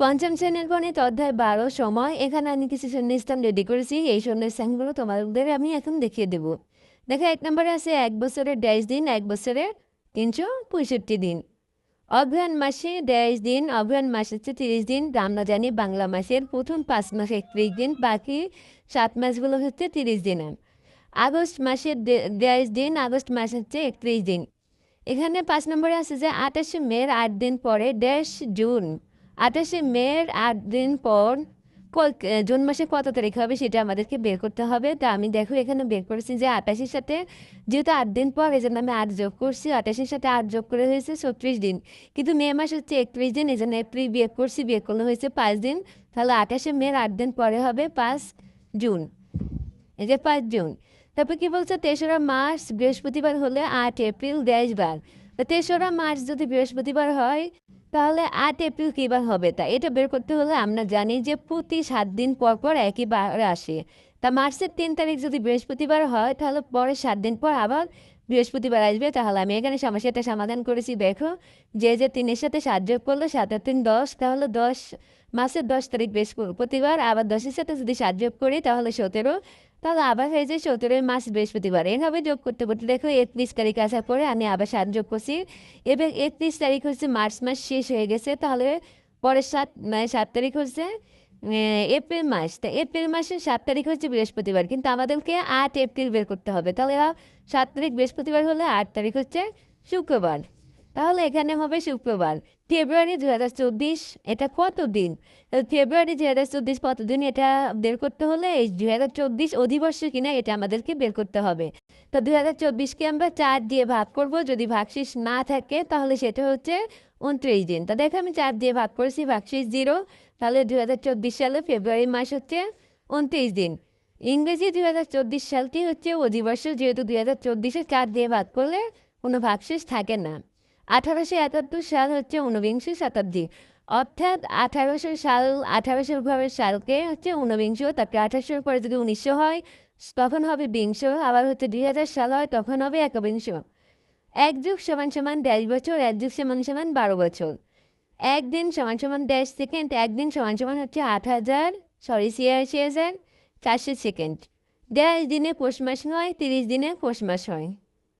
পঞ্চম শ্রেণির গণিত অধ্যায় বারো, সময়। এখানে আমি কিছু শূন্যস্থান রেডি করেছি এই শূন্যস্থানগুলো তোমাদের আমি এখন দেখিয়ে দেবো। দেখো, এক নম্বরে আছে এক বছরের ড্যাশ দিন, এক বছরের তিনশো পঁয়ষট্টি দিন। অগ্রহায়ণ মাসে ড্যাশ দিন অগ্রহায়ণ মাস হচ্ছে তিরিশ দিন আমরা জানি বাংলা মাসের প্রথম পাঁচ মাস একত্রিশ দিন, বাকি সাত মাসগুলো হচ্ছে তিরিশ দিন আগস্ট মাসের ড্যাশ দিন, আগস্ট মাস হচ্ছে একত্রিশ দিন। এখানে পাঁচ নম্বরে আছে যে আঠাশে মের, আট দিন পরে ড্যাশ জুন। আঠাশে মের আট দিন পর জুন মাসে কত তারিখ হবে সেটা আমাদেরকে বের করতে হবে। তা আমি দেখো এখানে বের করেছি যে আটাশির সাথে যেহেতু আট দিন পর এই জন্য আমি আট যোগ করছি। আটাশির সাথে আট যোগ করে হয়েছে ছত্রিশ দিন। কিন্তু মে মাস হচ্ছে একত্রিশ দিন এই জন্য এপ্রিল বিয়ে করছি বিয়ে করলে হয়েছে পাঁচ দিন। তাহলে আঠাশে মের আট দিন পরে হবে পাঁচ জুন। এই যে পাঁচ জুন। তারপর কী বলছে? তেসরা মার্চ, বৃহস্পতিবার হলে আট এপ্রিল, দেশ বার। তা তেসরা মার্চ যদি বৃহস্পতিবার হয় তাহলে আট এপ্রিল কীবার হবে তা? এটা বের করতে হলে আমরা জানি যে প্রতি সাত দিন পর পর একই বার আসে। তা মার্চের তিন তারিখ যদি বৃহস্পতিবার হয়, তাহলে পরে সাত দিন পর আবার বৃহস্পতিবার আসবে। তাহলে আমি এখানে সমস্যাটা সমাধান করেছি। দেখো, যে যে তিনের সাথে সাহায্য করল সাত তিন দশ, তাহলে দশ মাসের দশ তারিখ বৃহস্পতিবার আবার দশের সাথে যদি সাত যোগ করি তাহলে সতেরো। তাহলে আবার হয়ে যায় সতেরোই মাস বৃহস্পতিবার। এভাবে যোগ করতে করতে দেখো একত্রিশ তারিখ আসার পরে আমি আবার সাত যোগ করছি। এবার একত্রিশ তারিখ হচ্ছে মার্চ মাস শেষ হয়ে গেছে, তাহলে পরের সাত মানে সাত তারিখ হচ্ছে এপ্রিল মাস। তা এপ্রিল মাসের সাত তারিখ হচ্ছে বৃহস্পতিবার, কিন্তু আমাদেরকে আট এপ্রিল বের করতে হবে। তাহলে সাত তারিখ বৃহস্পতিবার হলে আট তারিখ হচ্ছে শুক্রবার। তাহলে এখানে হবে শুক্রবার। ফেব্রুয়ারি দু হাজার চব্বিশ, এটা কত দিন ফেব্রুয়ারি দু হাজার চব্বিশ কত দিন এটা বের করতে হলে এই দু হাজার চব্বিশ অধিবর্ষ কিনা এটা আমাদেরকে বের করতে হবে। তো দু হাজার চব্বিশকে আমরা চার দিয়ে ভাগ করব। যদি ভাগশেষ না থাকে, তাহলে সেটা হচ্ছে উনত্রিশ দিন। তা দেখো আমি চার দিয়ে ভাগ করেছি, ভাগশেষ জিরো। তাহলে দু হাজার চব্বিশ সালে ফেব্রুয়ারি মাস হচ্ছে উনত্রিশ দিন। ইংরেজি দু হাজার চব্বিশ সালটি হচ্ছে অধিবর্ষ, যেহেতু দু হাজার চব্বিশে চার দিয়ে ভাগ করলে কোনো ভাগশেষ থাকে না। আঠারোশো একাত্তর সাল হচ্ছে ঊনবিংশ শতাব্দী। অর্থাৎ আঠারোশো সাল, আঠারোশো ভাবে সালকে হচ্ছে ঊনবিংশ, তারপরে আঠারোশোর পরে যদি উনিশশো হয়, তখন হবে বিংশ, আবার হচ্ছে দুই হাজার সাল হয়, তখন হবে একবিংশ। এক যুগ সমান সমান দেড় বছর, এক যুগ সমান সমান বারো বছর। একদিন সমান সমান দেড় সেকেন্ড একদিন সমান সমান হচ্ছে আট হাজার সরি ছিয়াশি হাজার চারশো সেকেন্ড। দেড় দিনে পৌষ মাস হয় তিরিশ দিনে পৌষ মাস হয়।